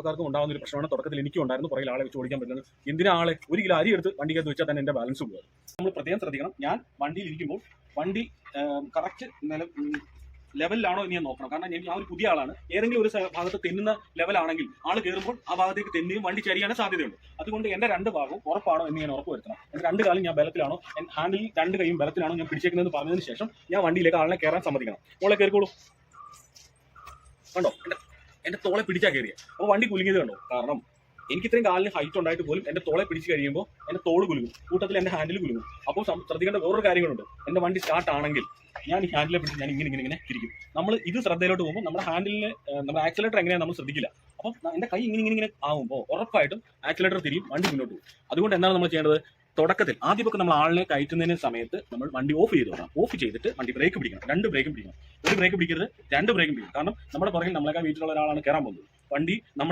തുടക്കക്കാർക്കും ഉണ്ടാകുന്ന ഒരു പ്രശ്നമാണ്. തുടക്കത്തിൽ എനിക്കും ഉണ്ടായിരുന്നു. പുറകിൽ ആളെ വെച്ച് ഓടിക്കാൻ പറ്റുന്നത്. എന്തിനാ ആളെ ഒരു കിലോ അരി എടുത്ത് വണ്ടിക്കകത്ത് വെച്ചാൽ തന്നെ എന്റെ ബാലൻസ് പോകും നമ്മൾ പ്രത്യേകം ശ്രദ്ധിക്കണം. ഞാൻ വണ്ടിയിൽ ഇരിക്കുമ്പോൾ വണ്ടി കറക്റ്റ് നില ലെവലിലാണോ എന്ന് ഞാൻ നോക്കണം. കാരണം ഞാൻ ആ ഒരു പുതിയ ആളാണ്. ഏതെങ്കിലും ഒരു ഭാഗത്ത് തെന്നുന്ന ലെവലാണെങ്കിൽ ആൾ കയറുമ്പോൾ ആ ഭാഗത്തേക്ക് തെന്നുകയും വണ്ടി ചരിയാൻ സാധ്യതയുണ്ട്. അതുകൊണ്ട് എന്റെ രണ്ട് ഭാഗവും ഉറപ്പാണോ എന്ന് ഞാൻ ഉറപ്പ് വരുത്തണം. രണ്ട് കാലം ഞാൻ ബലത്തിലാണോ ഹാൻഡിൽ രണ്ട് കൈയും ബലത്തിലാണോ ഞാൻ പിടിച്ചേക്കുന്നതെന്ന് പറഞ്ഞതിന് ശേഷം ഞാൻ വണ്ടിയിലേക്ക് ആളിനെ കയറാൻ സമ്മതിക്കണം. മോളെ കയറിക്കോളൂ കണ്ടോ? എന്റെ തോളെ പിടിച്ചാ കയറിയ അപ്പോൾ വണ്ടി കുലുങ്ങിയത് കണ്ടോ? കാരണം എനിക്ക് ഇത്രയും കാലിന് ഹൈറ്റ് ഉണ്ടായിട്ട് പോലും എന്റെ തോളെ പിടിച്ച് കഴിയുമ്പോൾ എന്റെ തോൾ കുലുങ്ങും. കൂട്ടത്തിൽ എന്റെ ഹാൻഡിൽ കുലുങ്ങും. അപ്പോൾ ശ്രദ്ധിക്കേണ്ട വേറൊരു കാര്യങ്ങളുണ്ട്. എന്റെ വണ്ടി സ്റ്റാർട്ട് ആണെങ്കിൽ ഞാൻ ഹാൻഡിലെ പിടിച്ച് ഞാൻ ഇങ്ങനെ ഇങ്ങനെ ഇങ്ങനെ തിരിക്കും. നമ്മൾ ഇത് ശ്രദ്ധയിലോട്ട് പോകുമ്പോൾ നമ്മുടെ ഹാൻഡിലിന് നമ്മുടെ ആക്സിലേറ്റർ എങ്ങനെയാണ് നമ്മൾ ശ്രദ്ധിക്കില്ല. അപ്പോൾ എന്റെ കൈ ഇങ്ങനെ ഇങ്ങനെ ഇങ്ങനെ ആകുമ്പോൾ ഉറപ്പായിട്ടും ആക്സിലേറ്റർ തിരിയും വണ്ടി മുന്നോട്ട് പോകും. അതുകൊണ്ട് എന്താണ് നമ്മൾ ചെയ്യേണ്ടത്? തുടക്കത്തിൽ ആദ്യമൊക്കെ നമ്മൾ ആളിനെ കയറ്റുന്നതിന് സമയത്ത് നമ്മൾ വണ്ടി ഓഫ് ചെയ്ത് ഓഫ് ചെയ്തിട്ട് വണ്ടി ബ്രേക്ക് പിടിക്കണം. രണ്ട് ബ്രേക്കും പിടിക്കണം. ഒരു ബ്രേക്ക് പിടിക്കരുത്. രണ്ട് ബ്രേക്കും പിടിക്കണം കാരണം നമ്മുടെ പുറകിൽ നമ്മളെക്കാൾ വീട്ടിലുള്ള ഒരാളാണ് കയറാൻ പോകുന്നത്. വണ്ടി നമ്മൾ